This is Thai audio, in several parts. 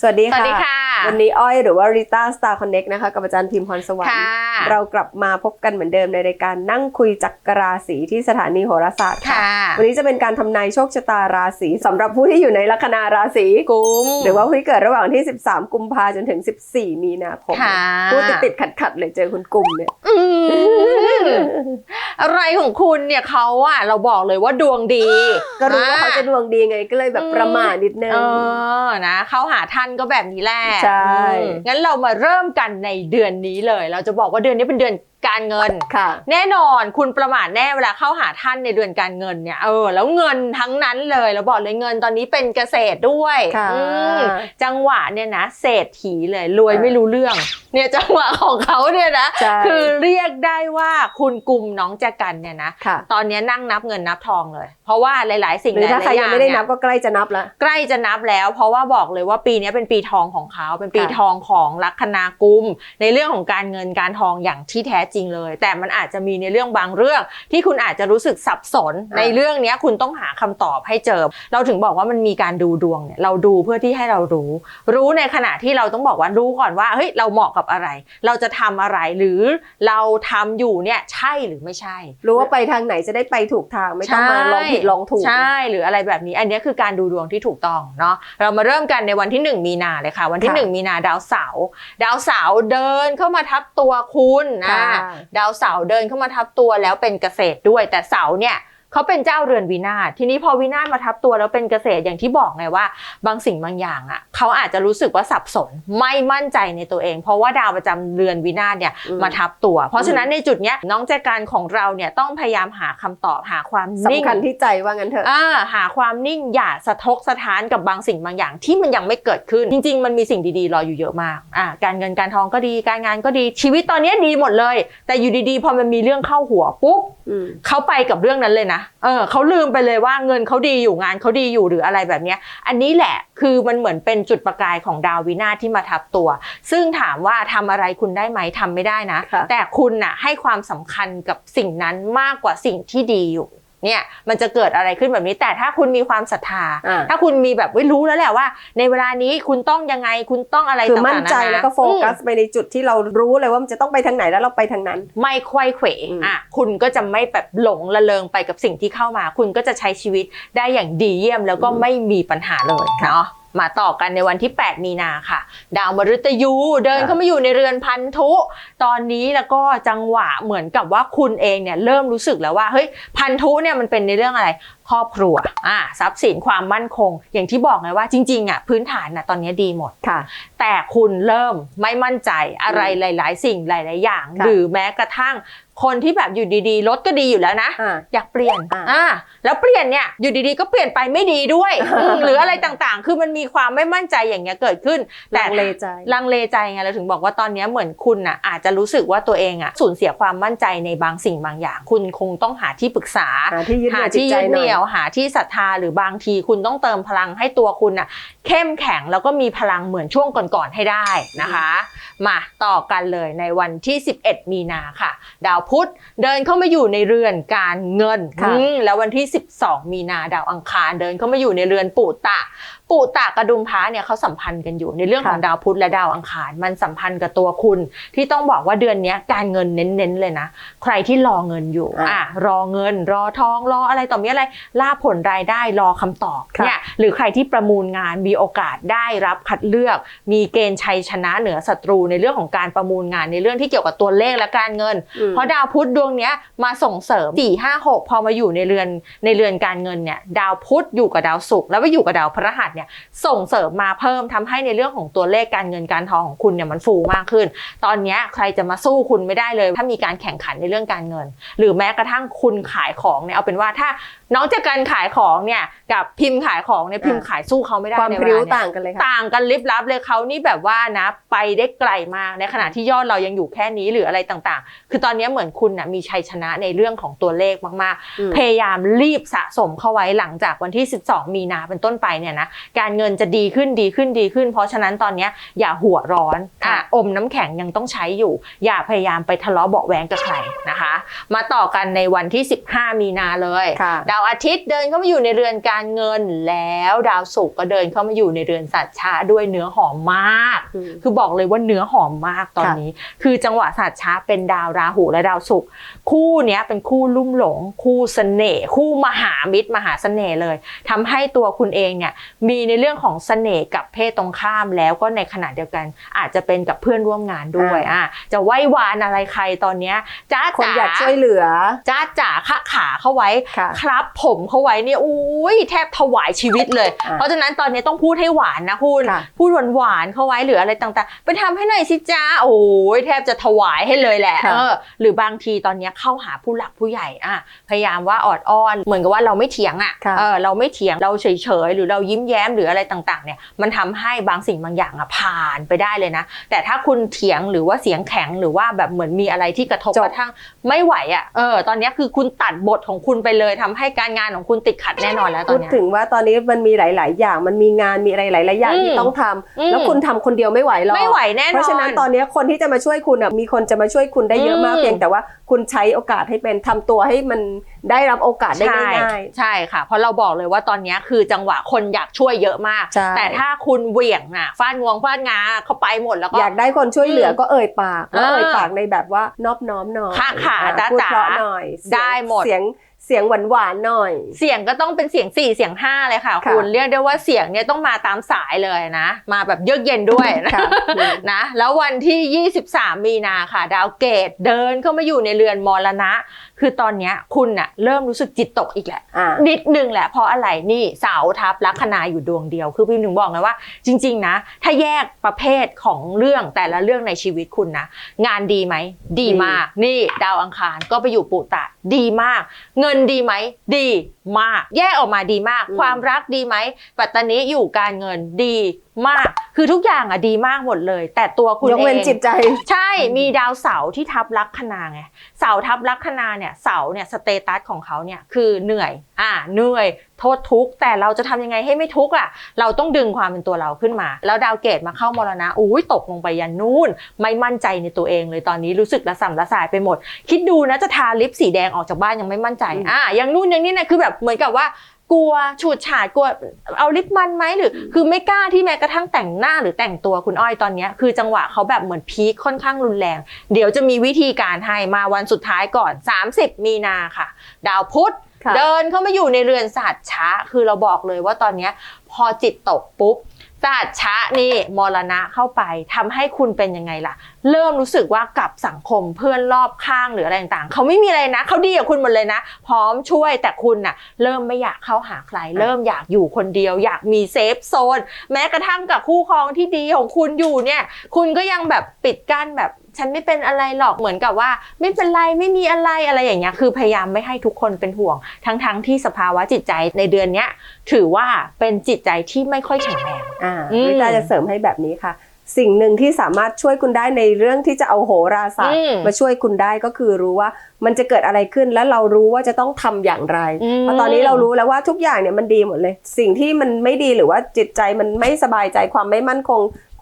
สวัสดีสค่ะวัสดีค่ะ วันนี้อ้อยหรือว่าริต้าสตาร์คอนเน็กนะคะ กับอาจารย์พิมพ์พรสวรรค่ะค์ เรากลับมาพบกันเหมือนเดิมในรายการนั่งคุยจักรราศีที่สถานีโหราศาสตร์ค่ะค่ะวันนี้จะเป็นการทำนายโชคชะตาราศีสำหรับผู้ที่อยู่ในลัคนาราศีกุมหรือว่าผู้ที่เกิดระหว่างที่ 13 กุมภาจนถึง 14 มีนาคมค่ะพูดติดติดขัดขัดๆเลยเจอคุณกุมเนี่ยอืมอะไรของคุณเนี่ยเขาอะเราบอกเลยว่าดวงดี ก็รู้ว่าเขาจะดวงดีไงก็เลยแบบประมาทนิดนึงเออนะเขาหาท่านก็แบบนี้แหละใช่อืมงั้นเรามาเริ่มกันในเดือนนี้เลย เราจะบอกว่าเดือนนี้เป็นเดือนการเงิน ค่ะ แน่นอนคุณประมาทแน่เวลาเข้าหาท่านในเดือนการเงินเนี่ยเออแล้วเงินทั้งนั้นเลยเราบอกเลยเงินตอนนี้เป็นเกษตรด้วยค่ะอืมจังหวะเนี่ยนะเศรษฐีเลยรวยค่ะไม่รู้เรื่อง เนี่ยจังหวะของเขาเนี่ยนะใช่ คือเรียกได้ว่าคุณกลุ่มน้องแจกันเนี่ยนะค่ะ ตอนนี้นั่งนับเงินนับทองเลย เพราะว่าหลาย ๆ สิ่งหรือถ้าใครหลๆยังไม่ได้อนับก็ใกล้จะนับแล้วใกล้จะนับแล้ว เพราะว่าบอกเลยว่าปีนี้เป็นปีทองของเขาเป็นปีค่ะ ทองของลัคนากุม ในเรื่องของการเงินการทองอย่างที่แท้จริงเลย แต่มันอาจจะมีในเรื่องบางเรื่อง ที่คุณอาจจะรู้สึกสับสนในเรื่องเนี้ยคุณต้องหาคำตอบให้เจอ เราถึงบอกว่ามันมีการดูดวงเนี่ยเราดูเพื่อที่ให้เรารู้ รู้ในขณะที่เราต้องบอกว่ารู้ก่อนว่าเฮ้ยเราเหมาะกับอะไร เราจะทำอะไรหรือเราทำอยู่เนี่ยใช่หรือไม่ใช่ รู้ว่าไปทางไหนจะได้ไปถูกทางไม่ต้องมาลองผิดลองถูกใช่หรืออะไรแบบนี้ อันนี้คือการดูดวงที่ถูกต้องเนาะเรามาเริ่มกันในวันที่ 1 มีนาเลยค่ะ วันที่ค่ะ1มีนาดาวเสาร์ดาวเสาร์เดินเข้ามาทับตัวคุณนะค่ะดาวเสาร์เดินเข้ามาทับตัวแล้วเป็นเกษตรด้วย แต่เสาร์เนี่ย เขาเป็นเจ้าเรือนวินาศทีนี้พอวินาศมาทับตัวแล้วเป็นเกษตรอย่างที่บอกไงว่า บางสิ่งบางอย่างอะเขาอาจจะรู้สึกว่าสับสนไม่มั่นใจในตัวเอง เพราะว่าดาวประจำเรือนวินาศเนี่ยอืมมาทับตัว เพราะฉะนั้นในจุดเนี้ยน้องแจกันของเราเนี่ยต้องพยายามหาคำตอบหาความนิ่งสำคัญที่ใจว่างั้นเถอะอ่าหาความนิ่งอย่าสะทกสะท้านกับบางสิ่งบางอย่างที่มันยังไม่เกิดขึ้น จริง ๆ มันมีสิ่งดีๆรออยู่เยอะมากอ่าการเงินการทองก็ดีการงานก็ดีชีวิตตอนนี้ดีหมดเลย แต่อยู่ดีๆพอมันมีเรื่องเข้าหัวปุ๊บอืมเขาไปกับเรื่องนั้นเลยนะเออเขาลืมไปเลยว่าเงินเขาดีอยู่งานเขาดีอยู่หรืออะไรแบบเนี้ยอันนี้แหละคือมันเหมือนเป็นจุดประกายของดาววินาศที่มาทับตัว ซึ่งถามว่าทำอะไรคุณได้ไหมทำไม่ได้นะค่ะแต่คุณน่ะให้ความสำคัญกับสิ่งนั้นมากกว่าสิ่งที่ดีอยู่ เนี่ยมันจะเกิดอะไรขึ้นแบบนี้ แต่ถ้าคุณมีความศรัทธาอ่าถ้าคุณมีแบบวิรู้แล้วแหละว่า ในเวลานี้คุณต้องยังไงคุณต้องอะไรคือต่างๆมั่นใจาาแล้วก็โฟกัสอืมไปในจุดที่เรารู้เลยว่ามันจะต้องไปทางไหนแล้วเราไปทางนั้น ไม่ควยเขวอืมอะคุณก็จะไม่แบบหลงละเลงไปกับสิ่งที่เข้ามา คุณก็จะใช้ชีวิตได้อย่างดีเยี่ยมแล้วก็ไม่มีปัญหาเลยเนาะ มาต่อกันในวันที่ 8 มีนาค่ะ ดาวมฤตยูเดินเข้ามาอยู่ในเรือนพันธุ ตอนนี้แล้วก็จังหวะเหมือนกับว่าคุณเองเนี่ยเริ่มรู้สึกแล้วว่าเฮ้ยพันธุเนี่ยมันเป็นในเรื่องอะไรครอบครัวอ่าทรัพย์สินความมั่นคง อย่างที่บอกไงว่าจริงๆอะพื้นฐานน่ะตอนนี้ดีหมดค่ะ แต่คุณเริ่มไม่มั่นใจอะไรหลาย ๆ สิ่งหลาย ๆ อย่างค่ะหรือแม้กระทั่ง คนที่แบบอยู่ดีๆรถก็ดีอยู่แล้วนะอ่าอยากเปลี่ยนอ่า อ่าแล้วเปลี่ยนเนี่ยอยู่ดีๆก็เปลี่ยนไปไม่ดีด้วยอืมหรืออะไรต่างๆ คือมันมีความไม่มั่นใจอย่างเงี้ยเกิดขึ้น แต่ ลังเลใจ ลังเลใจไงเราถึงบอกว่าตอนเนี้ยเหมือนคุณน่ะอาจจะรู้สึกว่าตัวเองอะสูญเสียความมั่นใจในบางสิ่งบางอย่าง คุณคงต้องหาที่ปรึกษา หาที่ยึดเหหานี่ยวจิตที่ใจยึดหเหน่อยนี่ยวหาที่ศรัทธาหรือบางทีคุณต้องเติมพลังให้ตัวคุณน่ะเข้มแข็งแล้วก็มีพลังเหมือนช่วงก่อนๆให้ได้นะคะ มาต่อกันเลยในวันที่ 11 มีนาค่ะ ดาวพุธเดินเข้ามาอยู่ในเรือนการเงินค่ะอืมแล้ววันที่ 12 มีนาดาวอังคารเดินเข้ามาอยู่ในเรือนปู่ตะ ปู่ตะกระดุมพระเนี่ยเขาสัมพันธ์กันอยู่ในเรื่องของค่ะดาวพุธและดาวอังคาร มันสัมพันธ์กับตัวคุณ ที่ต้องบอกว่าเดือนเนี้ยการเงินเน้นๆเลยนะ ใครที่รอเงินอยู่อะอะรอเงิน รอทองรออะไรต่อมีอะไรล่าผลรายได้รอคำตอบค่ะเนี่ยหรือใครที่ประมูลงานมีโอกาสได้รับคัดเลือก มีเกณฑ์ชัยชนะเหนือศัตรูในเรื่องของการประมูลงานในเรื่องที่เกี่ยวกับตัวเลขและการเงินอืมเพราะดาวพุธดวงเนี้ยมาส่งเสริม4 5 6พอมาอยู่ในเรือนในเรือนการเงินเนี่ยดาวพุธอยู่กับดาวศุกร์แล้วไปอยู่กับดาวพฤหัสเนี่ยส่งเสริมมาเพิ่มทำให้ในเรื่องของตัวเลขการเงินการทองของคุณเนี่ยมันฟูมากขึ้น ตอนเนี้ยใครจะมาสู้คุณไม่ได้เลย ถ้ามีการแข่งขันในเรื่องการเงิน หรือแม้กระทั่งคุณขายของเนี่ยเอาเป็นว่าถ้าน้องจากการขายของเนี่ยกับพิมพ์ขายของเนี่ยพิมพ์ขายสู้เขาไม่ได้ความในพเวริ้วลาเนี้ยต่างกันเลยค่ะต่างกันลิบลับเลยเขานี่แบบว่านะไปได้ไกลมากในขณะที่ยอดเรายังอยู่แค่นี้หรืออะไรต่างๆ คือตอนนี้เหมือนคุณนะมีชัยชนะในเรื่องของตัวเลขมากอืมๆพยายามรีบสะสมเข้าไว้หลังจากวันที่ 12 มีนาเป็นต้นไปเนี่ยนะการเงินจะดีขึ้นดีขึ้นดีขึ้น เพราะฉะนั้นตอนเนี้ยอย่าหัวร้อนอะอมน้ำแข็งยังต้องใช้อยู่ อย่าพยายามไปทะเลาะเบาะแว้งกับใครนะคะ มาต่อกันในวันที่ 15 มีนาเลยค่ะดาวอาทิตย์เดินเข้ามาอยู่ในเรือนการเงินแล้วดาวศุกร์ก็เดินเข้ามาอยู่ในเรือนสัตว์ช้าด้วยเนื้อหอมมากอืมคือบอกเลยว่าเนื้อหอมมากตอนค่ะนี้ คือจังหวะสัตว์ช้าเป็นดาวราหูและดาวศุกร์คู่เนี้ยเป็นคู่ลุ่มหลง คู่เสน่ห์คู่มหามิตรมหาเสน่ห์เลยทำให้ตัวคุณเองเนี่ยมีในเรื่องของเสน่ห์กับเพศตรงข้ามแล้วก็ในขณะเดียวกัน อาจจะเป็นกับเพื่อนร่วมงานด้วยอะจะไหว้วานอะไรใครตอนเนี้ยจ้าคนจ๋าอยากช่วยเหลือจ้าจ๋าขาขาเข้าไว้ค่ะครับ ผมเข้าไว้เนี่ยอุ้ยแทบถวายชีวิตเลยอะเพราะฉะนั้นตอนนี้ต้องพูดให้หวานนะคุณค่ะพูดหวานๆเข้าไว้หรืออะไรต่างๆ ไปทำให้หน่อยสิจ้าโอ้ยแทบจะถวายให้เลยแหละค่ะเออหรือบางทีตอนนี้เข้าหาผู้หลักผู้ใหญ่อะพยายามว่าออดอ้อน เหมือนกับว่าเราไม่เถียงอะค่ะเออเราไม่เถียงเราเฉยๆหรือเรายิ้มแย้มหรืออะไรต่างๆเนี่ยมันทำให้บางสิ่งบางอย่างอะผ่านไปได้เลยนะ แต่ถ้าคุณเถียงหรือว่าเสียงแข็งหรือว่าแบบเหมือนมีอะไรที่กระทบจบกระทั่งไม่ไหวอะเออตอนนี้คือคุณตัดบทของคุณไปเลยทำให้การงานของคุณติดขัดแน่นอนแล้วตอพูนดเนี้ยถึงว่าตอนนี้มันมีหลาย ๆ อย่างมันมีงานมีอะไรหลาย ๆ อย่างอืมที่ต้องทำอืมแล้วคุณทำคนเดียวไม่ไหวหรอกไม่ไหวแน่นอนเพราะฉะนั้นตอนนี้คนที่จะมาช่วยคุณอะมีคนจะมาช่วยคุณได้เยอะมากอืมเพียงแต่ว่าคุณใช้โอกาสให้เป็นทำตัวให้มันได้รับโอกาสได้ใช่ง่าย ใช่ค่ะ เพราะเราบอกเลยว่าตอนนี้คือจังหวะคนอยากช่วยเยอะมาก ใช่ แต่ถ้าคุณเหวี่ยงน่ะฟาดงวงฟาดงาเข้าไปหมดแล้วๆก็ อยากได้คนช่วยเหลืออมก็เอ่ยปากแล้วเออเอ่ยปากในแบบว่านอบน้อมหน่อยค่ะค่ะอ่จ๊ะพูดจ๋าเพราะหน่อยเสียงได้หมด เสียงเสียงหวานหวานๆหน่อย เสียงก็ต้องเป็นเสียง 4 เสียง 5 เลยค่ะ ค่ะ คุณเรียกได้ว่าเสียงเนี่ยต้องมาตามสายเลยนะ มาแบบเยือกเย็นด้วยนะ ค่ะอืมนะ แล้ววันที่ 23 มีนาค่ะ ดาวเกตเดินเข้ามาอยู่ในเรือนมรณะ คือตอนเนี้ยคุณน่ะเริ่มรู้สึกจิตตกอีกแหละ อ่า นิดนึงแหละเพราะอะไรนี่เสาทับลัคนาอยู่ดวงเดียว คือพี่หนึ่งบอกไงว่า จริง ๆ นะ ถ้าแยกประเภทของเรื่องแต่ละเรื่องในชีวิตคุณนะ งานดีไหม ดีมาก นี่ ดาวอังคารก็ไปอยู่ปุตตะดีมาก เงินดีไหม ดี มาก แยกออกมาดีมากอืมความรักดีไหม ปัตตานีอยู่การเงินดีมาก คือทุกอย่างอะดีมากหมดเลย แต่ตัวคุณยกเอเว้นงจิตใจ ใช่ มีดาวเสาร์ที่ทับลัคนาไง เสาร์ทับลัคนาเนี่ย เสาร์เนี่ยสเตตัสของเขาเนี่ยคือเหนื่อย อ่า เหนื่อย โทษทุกข์แต่เราจะทำยังไงให้ไม่ทุกข์อะ เราต้องดึงความเป็นตัวเราขึ้นมา แล้วดาวเกตมาเข้ามรณะอุ้ยตกลงไปยันนู่น ไม่มั่นใจในตัวเองเลยตอนนี้รู้สึกระส่ำระสายไปหมด คิดดูนะจะทาลิปสีแดงออกจากบ้านยังไม่มั่นใจอืมอ่าอย่างนู่นอย่างนี้นะคือแบบเหมือนกับว่ากลัวฉูดฉาดกลัวเอาลิปมันไหมหรือ คือไม่กล้าที่แม้กระทั่งแต่งหน้าหรือแต่งตัวคุณอ้อยตอนเนี้ยคือจังหวะเขาแบบเหมือนพีคค่อนข้างรุนแรง เดี๋ยวจะมีวิธีการให้มาวันสุดท้ายก่อน 30 มีนาค่ะ ดาวพุธค่ะ เดินเข้ามาอยู่ในเรือนศาสตร์ช้าคือเราบอกเลยว่าตอนนี้พอจิตตกปุ๊บ ศาสตร์ช้านี่มรณะเข้าไปทำให้คุณเป็นยังไงล่ะ เริ่มรู้สึกว่ากับสังคมเพื่อนรอบข้างหรืออะไรต่างๆเขาไม่มีอะไรนะเขาดีกับคุณหมดเลยนะ พร้อมช่วยแต่คุณน่ะ เริ่มไม่อยากเข้าหาใคร เริ่มอยากอยู่คนเดียว อยากมีเซฟโซน แม้กระทั่งกับคู่ครองที่ดีของคุณอยู่เนี่ย คุณก็ยังแบบปิดกั้นแบบฉันไม่เป็นอะไรหรอกเหมือนกับว่า ไม่เป็นไรไม่มีอะไรอะไรอย่างเงี้ยคือพยายามไม่ให้ทุกคนเป็นห่วง ทั้งๆที่สภาวะจิตใจในเดือนเนี้ยถือว่าเป็นจิตใจที่ไม่ค่อยแข็งแรง อ่าอืมวิตาจะเสริมให้แบบนี้ค่ะ สิ่งหนึ่งที่สามารถช่วยคุณได้ในเรื่องที่จะเอาโหราศาสตอืร์มมาช่วยคุณได้ก็คือรู้ว่ามันจะเกิดอะไรขึ้นและเรารู้ว่าจะต้องทำอย่างไรอืมเพราะตอนนี้เรารู้แล้วว่าทุกอย่างเนี่ยมันดีหมดเลย สิ่งที่มันไม่ดีหรือว่าจิตใจมันไม่สบายใจความไม่มั่นคง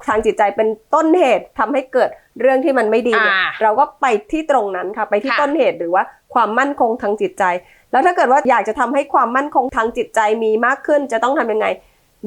ทางจิตใจเป็นต้นเหตุทำให้เกิดเรื่องที่มันไม่ดีเนี่ยอ่าเราก็ไปที่ตรงนั้นค่ะ ไปที่ค่ะต้นเหตุหรือว่าความมั่นคงทางจิตใจ แล้วถ้าเกิดว่าอยากจะทำให้ความมั่นคงทางจิตใจมีมากขึ้นจะต้องทำยังไง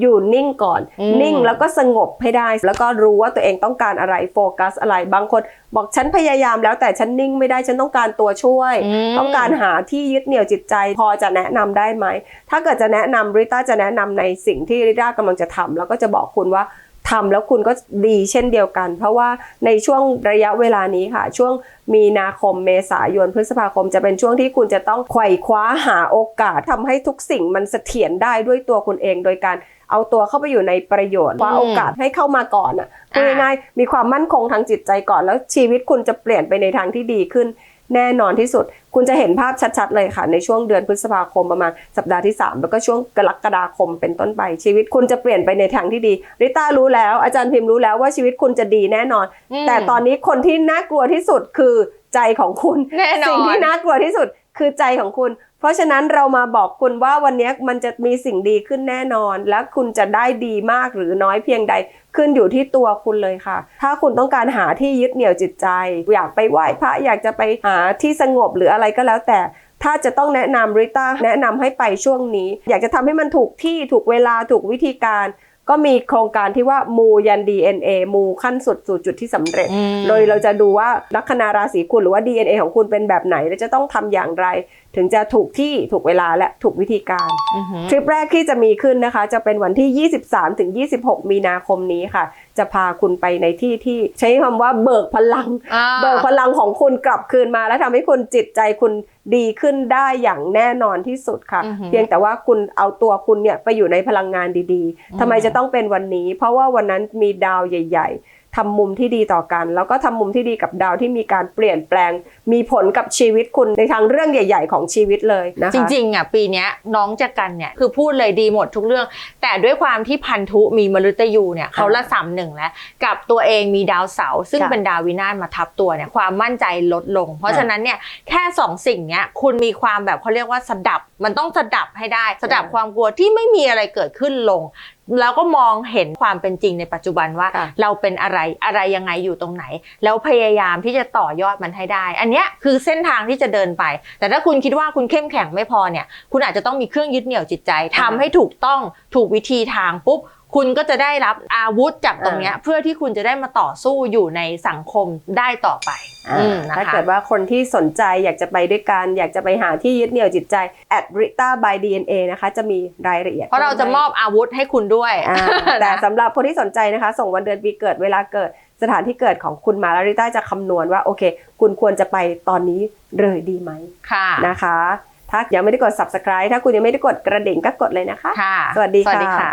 อยู่นิ่งก่อนอืมนิ่งแล้วก็สงบให้ได้ แล้วก็รู้ว่าตัวเองต้องการอะไรโฟกัสอะไรบางคน บอกฉันพยายามแล้วแต่ฉันนิ่งไม่ได้ฉันต้องการตัวช่วยมต้องการหาที่ยึดเหนี่ยวจิตใจ พอจะแนะนำได้ไหม ถ้าเกิดจะแนะนำริต้าจะแนะนำในสิ่งที่ริต้ากำลังจะทำแล้วก็จะบอกคุณว่าทำแล้วคุณก็ดีเช่นเดียวกัน เพราะว่าในช่วงระยะเวลานี้ค่ะ ช่วงมีนาคมเมษายนพฤษภาคม จะเป็นช่วงที่คุณจะต้องไขว่คว้าหาโอกาสทำให้ทุกสิ่งมันเสถียรได้ด้วยตัวคุณเองโดยการ เอาตัวเข้าไปอยู่ในประโยชน์คว้าโอกาสให้เข้ามาก่อนอะพูดง่ายๆมีความมั่นคงทางจิตใจก่อนแล้วชีวิตคุณจะเปลี่ยนไปในทางที่ดีขึ้นแน่นอนที่สุด คุณจะเห็นภาพชัดๆเลยค่ะ ในช่วงเดือนพฤษภาคมประมาณสัปดาห์ที่ 3 แล้วก็ช่วงกรกฎาคมเป็นต้นไป ชีวิตคุณจะเปลี่ยนไปในทางที่ดี ริต้ารู้แล้วอาจารย์พิมพ์รู้แล้วว่าชีวิตคุณจะดีแน่นอนอืมแต่ตอนนี้คนที่น่ากลัวที่สุดคือใจของคุณแน่นอนสิ่งที่น่ากลัวที่สุดคือใจของคุณ เพราะฉะนั้นเรามาบอกคุณว่าวันนี้มันจะมีสิ่งดีขึ้นแน่นอน และคุณจะได้ดีมากหรือน้อยเพียงใดขึ้นอยู่ที่ตัวคุณเลยค่ะ ถ้าคุณต้องการหาที่ยึดเหนี่ยวจิตใจ อยากไปไหว้พระอยากจะไปหาที่สงบหรืออะไรก็แล้วแต่ ถ้าจะต้องแนะนำริต้าแนะนำให้ไปช่วงนี้ อยากจะทำให้มันถูกที่ถูกเวลาถูกวิธีการก็มีโครงการที่ว่ามูยัน DNA มูขั้นสุดสู่จุดที่สำเร็จอืมโดยเราจะดูว่าลัคนาราศีคุณหรือว่า DNA ของคุณเป็นแบบไหน และจะต้องทำอย่างไรถึงจะถูกที่ถูกเวลาและถูกวิธีการอือหือทริปแรกที่จะมีขึ้นนะคะ จะเป็นวันที่ 23ถึง26 มีนาคมนี้ค่ะ จะพาคุณไปในที่ที่ใช้คำว่าเบิกพลังอ่าเบิกพลังของคุณกลับคืนมา และทำให้คุณจิตใจคุณดีขึ้นได้อย่างแน่นอนที่สุดค่ะอือหือเพียงแต่ว่าคุณเอาตัวคุณเนี่ยไปอยู่ในพลังงานดีอืมๆทำไมจะต้องเป็นวันนี้ เพราะว่าวันนั้นมีดาวใหญ่ ๆ ทำมุมที่ดีต่อกัน แล้วก็ทำมุมที่ดีกับดาวที่มีการเปลี่ยนแปลง มีผลกับชีวิตคุณในทางเรื่องใหญ่ ๆ ของชีวิตเลยนะคะจริงๆอะปีเนี้ยน้องจะกันเนี่ยคือพูดเลยดีหมดทุกเรื่อง แต่ด้วยความที่พันธุมีมฤตยูเนี่ยเขาละสามหนึ่งแล้ว กับตัวเองมีดาวเสาร์ซึ่งค่ะเป็นดาววินาศมาทับตัวเนี่ยความมั่นใจลดลง เพราะฉะนั้นเนี่ยแค่สองสิ่งเนี้ยคุณมีความแบบเขาเรียกว่าสดับ มันต้องสดับให้ได้สดับความกลัวที่ไม่มีอะไรเกิดขึ้นลงแล้วก็มองเห็นความเป็นจริงในปัจจุบันว่าค่ะเราเป็นอะไรอะไรยังไงอยู่ตรงไหน แล้วพยายามที่จะต่อยอดมันให้ได้ อันเนี้ยคือเส้นทางที่จะเดินไป แต่ถ้าคุณคิดว่าคุณเข้มแข็งไม่พอเนี่ย คุณอาจจะต้องมีเครื่องยึดเหนี่ยวจิตใจทำให้ถูกต้องถูกวิธีทางปุ๊บ คุณก็จะได้รับอาวุธจากตรงเนี้ยเพื่อที่คุณจะได้มาต่อสู้อยู่ในสังคมได้ต่อไปอ่าอืมนะคะถ้าเกิดว่าคนที่สนใจอยากจะไปด้วยกัน อยากจะไปหาที่ยึดเหนี่ยวจิตใจ at rita by dna นะคะ จะมีรายละเอียด เพราะเราจะมอบอาวุธให้คุณด้วยอ่าแต่สำหรับคนที่สนใจนะคะ ส่งวันเดือนปีเกิดเวลาเกิดสถานที่เกิดของคุณมาแล้วริต้าจะคำนวณว่าโอเค คุณควรจะไปตอนนี้เลยดีไหมค่ะนะคะ ถ้ายังไม่ได้กด subscribe ถ้าคุณยังไม่ได้กดกระดิ่งก็กดเลยนะคะ ค่ะ สวัสดีสวัสดีค่ะค่ะ